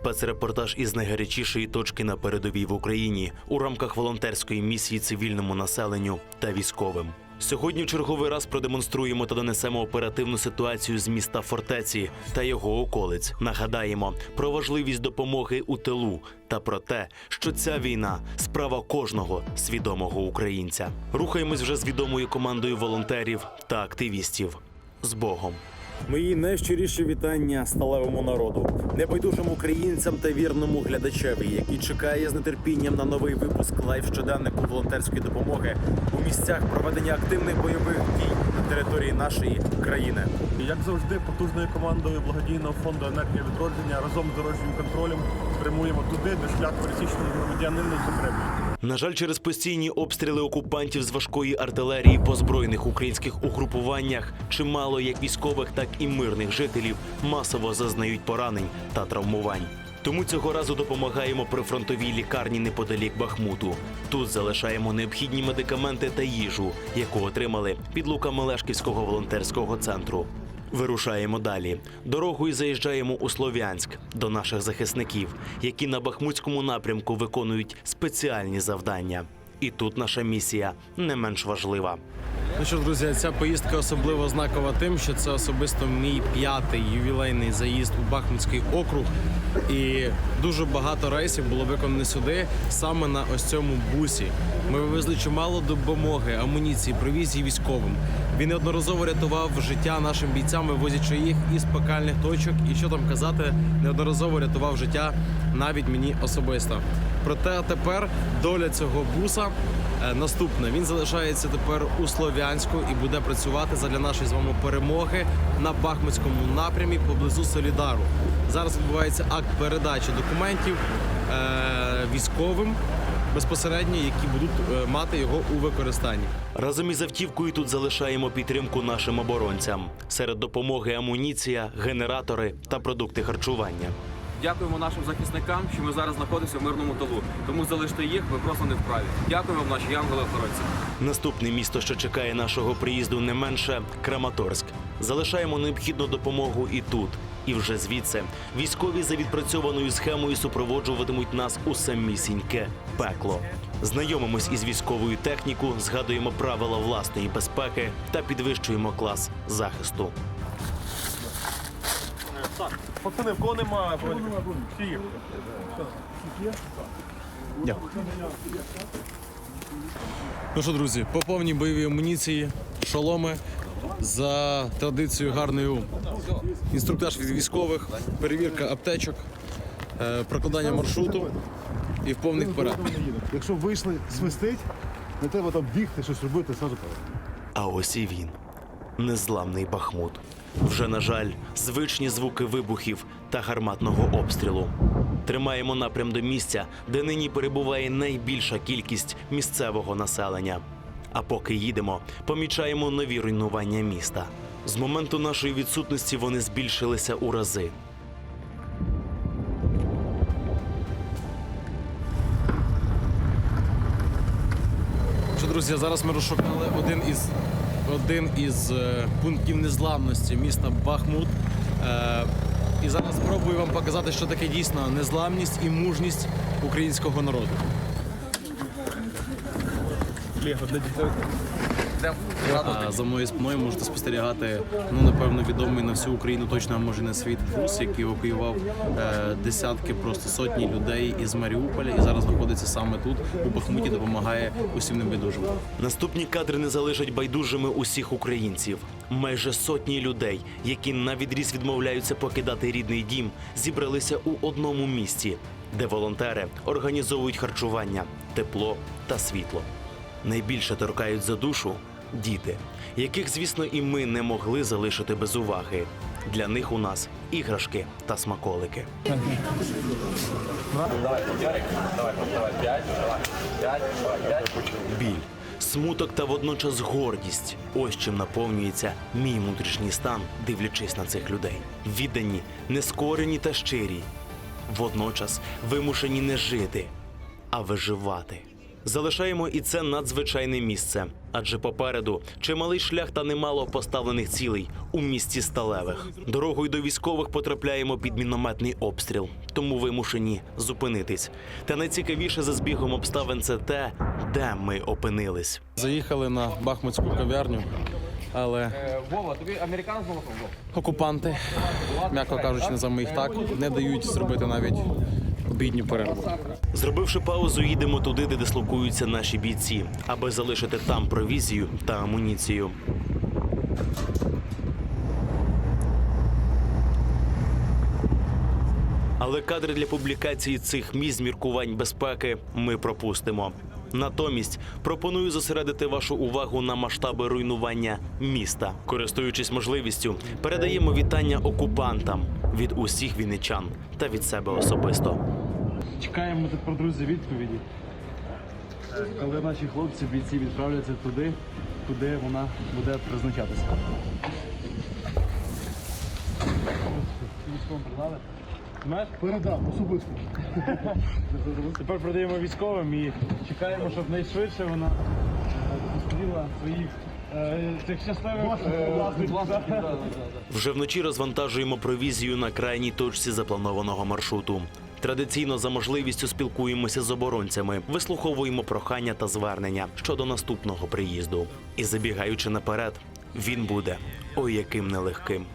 спецрепортаж із найгарячішої точки на передовій в Україні у рамках волонтерської місії цивільному населенню та військовим. Сьогодні в черговий раз продемонструємо та донесемо оперативну ситуацію з міста фортеці та його околиць. Нагадаємо про важливість допомоги у тилу та про те, що ця війна справа кожного свідомого українця. Рухаємось вже з відомою командою волонтерів та активістів. З Богом. Мої найщиріші вітання сталевому народу, небайдужим українцям та вірному глядачеві, який чекає з нетерпінням на новий випуск лайв щоденнику волонтерської допомоги у місцях проведення активних бойових дій на території нашої країни. Як завжди, потужною командою благодійного фонду енергія відродження разом з дорожнім контролем прямуємо туди, де шлях пересічного громадянина закреплений. На жаль, через постійні обстріли окупантів з важкої артилерії по збройних українських угрупуваннях чимало як військових, так і мирних жителів масово зазнають поранень та травмувань. Тому цього разу допомагаємо прифронтовій лікарні неподалік Бахмуту. Тут залишаємо необхідні медикаменти та їжу, яку отримали під луками Лешківського волонтерського центру. Вирушаємо далі. Дорогою заїжджаємо у Слов'янськ до наших захисників, які на Бахмутському напрямку виконують спеціальні завдання. І тут наша місія не менш важлива. Ну що, ж, друзі, ця поїздка особливо знакова тим, що це особисто мій п'ятий ювілейний заїзд у Бахмутський округ. І дуже багато рейсів було виконано сюди саме на ось цьому бусі. Ми вивезли чимало допомоги, амуніції, провізії військовим. Він неодноразово рятував життя нашим бійцям, вивозячи їх із пекальних точок. І що там казати, неодноразово рятував життя навіть мені особисто. Проте тепер доля цього буса е, наступна. Він залишається тепер у Слов'янську і буде працювати задля нашої з вами перемоги на Бахмутському напрямі поблизу Солідару. Зараз відбувається акт передачі документів е, військовим безпосередньо, які будуть е, мати його у використанні. Разом із автівкою тут залишаємо підтримку нашим оборонцям. Серед допомоги амуніція, генератори та продукти харчування. Дякуємо нашим захисникам, що ми зараз знаходимося в мирному тилу. Тому залиште їх, ви просто не вправі. Дякуємо вам, наші янголи-охоронці. Наступне місто, що чекає нашого приїзду, не менше Краматорськ. Залишаємо необхідну допомогу і тут. І вже звідси військові за відпрацьованою схемою супроводжуватимуть нас у самісіньке пекло. Знайомимось із військовою техніку, згадуємо правила власної безпеки та підвищуємо клас захисту. Пацани, в кого немає броніка? Всі є. Ну що, друзі, по повній бойовій амуніції, шоломи за традицією гарною інструктаж від військових, перевірка аптечок, е, прокладання маршруту і в повних вперед. Якщо вийшли свистить, не треба там бігти, щось робити, сразу перед. А ось і він незламний Бахмут. Вже, на жаль, звичні звуки вибухів та гарматного обстрілу. Тримаємо напрям до місця, де нині перебуває найбільша кількість місцевого населення. А поки їдемо, помічаємо нові руйнування міста. З моменту нашої відсутності вони збільшилися у рази. Друзі, зараз ми розшукали один із один із е, пунктів незламності міста Бахмут. Е, і зараз спробую вам показати, що таке дійсно незламність і мужність українського народу. Лего для дітей. А за моєю спиною можете спостерігати, ну напевно, відомий на всю Україну, точно а може на світ бус, який евакуював е, десятки, просто сотні людей із Маріуполя, і зараз знаходиться саме тут у Бахмуті, допомагає усім небайдужим. Наступні кадри не залишать байдужими усіх українців. Майже сотні людей, які на відріз відмовляються покидати рідний дім, зібралися у одному місці, де волонтери організовують харчування, тепло та світло. Найбільше торкають за душу діти, яких, звісно, і ми не могли залишити без уваги. Для них у нас іграшки та смаколики. Біль, смуток та водночас гордість. Ось чим наповнюється мій внутрішній стан, дивлячись на цих людей. Віддані, нескорені та щирі. Водночас вимушені не жити, а виживати. Залишаємо і це надзвичайне місце, адже попереду чималий шлях та немало поставлених цілей у місті Сталевих. Дорогою до військових потрапляємо під мінометний обстріл, тому вимушені зупинитись. Та найцікавіше за збігом обставин це те, де ми опинились. Заїхали на бахмутську кав'ярню, але Вова, тобі американець молоком? окупанти, м'яко кажучи, називаємо їх так, не дають зробити навіть обідню перерву. Зробивши паузу, їдемо туди, де дислокуються наші бійці, аби залишити там провізію та амуніцію. Але кадри для публікації цих місць міркувань безпеки ми пропустимо. Натомість пропоную зосередити вашу увагу на масштаби руйнування міста. Користуючись можливістю, передаємо вітання окупантам від усіх вінничан та від себе особисто. Чекаємо тепер, друзі, відповіді. Коли наші хлопці, бійці відправляться туди, куди вона буде призначатися. Військовим передали? Знаєш? Передав, особисто. Тепер передаємо військовим і чекаємо, щоб найшвидше вона е, зустріла своїх е, цих щасливих е, власників. Вже вночі розвантажуємо провізію на крайній точці запланованого маршруту. Традиційно за можливістю спілкуємося з оборонцями, вислуховуємо прохання та звернення щодо наступного приїзду. І забігаючи наперед, він буде ой яким нелегким.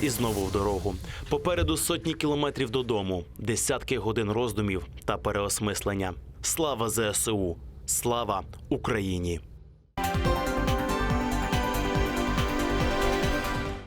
І знову в дорогу. Попереду сотні кілометрів додому, десятки годин роздумів та переосмислення. Слава ЗСУ! Слава Україні!